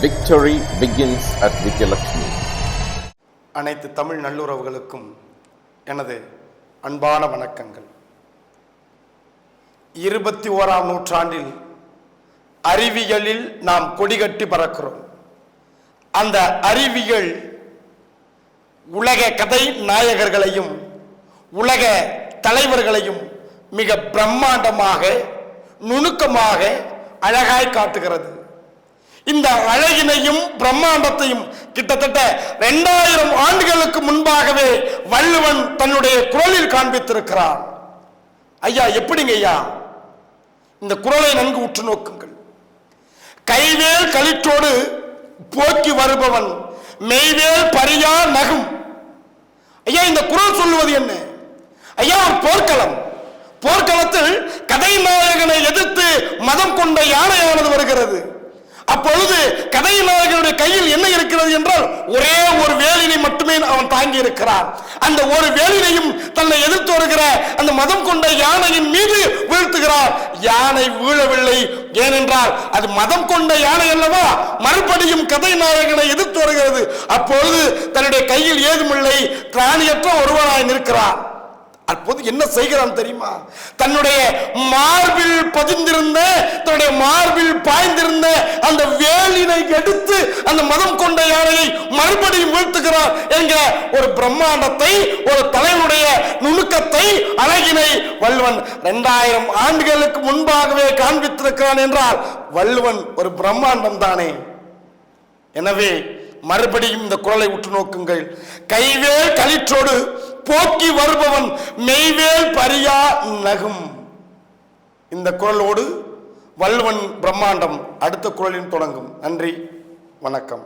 Victory begins at Vijayalakshmi அனைத்து தமிழ் நல்லுறவுகளுக்கும் எனது அன்பான வணக்கங்கள். இருபத்தி ஓராம் நூற்றாண்டில் அறிவியலில் நாம் கொடிகட்டி பறக்கிறோம். அந்த அறிவியல் உலக கதை நாயகர்களையும் உலக தலைவர்களையும் மிக பிரம்மாண்டமாக நுணுக்கமாக அழகாய் காட்டுகிறது. இந்த அழகினையும் பிரம்மாண்டத்தையும் கிட்டத்தட்ட ரெண்டாயிரம் ஆண்டுகளுக்கு முன்பாகவே வள்ளுவன் தன்னுடைய குரலில் காண்பித்திருக்கிறார் ஐயா எப்படிங்க ஐயா? இந்த குரலை நன்கு உற்று நோக்குங்கள். கைவேல் களிற்றோடு போக்கி வருபவன் மெய்வேல் பரியா நகும். ஐயா இந்த குரல் சொல்லுவது என்ன? ஐயா ஒரு போர்க்களம். போர்க்களத்தில் கதை நாயகனை எதிர்த்து மதம் கொண்ட யானையானது வருகிறது. அப்பொழுது கதை கையில் என்ன இருக்கிறது என்றால் ஒரே ஒரு வேலினை மட்டுமே அவன் தாங்கி இருக்கிறான் அந்த ஒரு வேலினையும் தன்னை எதிர்த்து வருகிற அந்த மதம் கொண்ட யானையின் மீது வீழ்த்துகிறார். யானை வீழவில்லை. ஏனென்றால் அது மதம் கொண்ட யானை அல்லவா? மறுபடியும் கதை நாயகனை எதிர்த்து வருகிறது. அப்பொழுது தன்னுடைய கையில் ஏதுமில்லை. திராணியற்ற ஒருவனாய் நிற்கிறான். அப்போது என்ன செய்கிறான் தெரியுமா? தன்னுடைய மார்பில் பதிந்திருந்த தன்னுடைய மார்பில் பாய்ந்திருந்த எடுத்து அந்த மதம் கொண்ட யானையை மறுபடியும் வீழ்த்துகிறார் என்கிற ஒரு பிரம்மாண்டத்தை ஒரு தலைவனுடைய நுணுக்கத்தை அழகினை வள்ளுவன் இரண்டாயிரம் ஆண்டுகளுக்கு முன்பாகவே காண்பித்திருக்கிறான் என்றால் வள்ளுவன் ஒரு பிரம்மாண்டம் தானே? எனவே மறுபடியும் இந்த குரலை உற்று நோக்குங்கள். கைவேல் களிற்றோடு போக்கி வருபவன் மெய்வேல் பரியா நகும். இந்த குரலோடு வல்வன் பிரம்மாண்டம் அடுத்த குரலில் தொடங்கும். நன்றி வணக்கம்.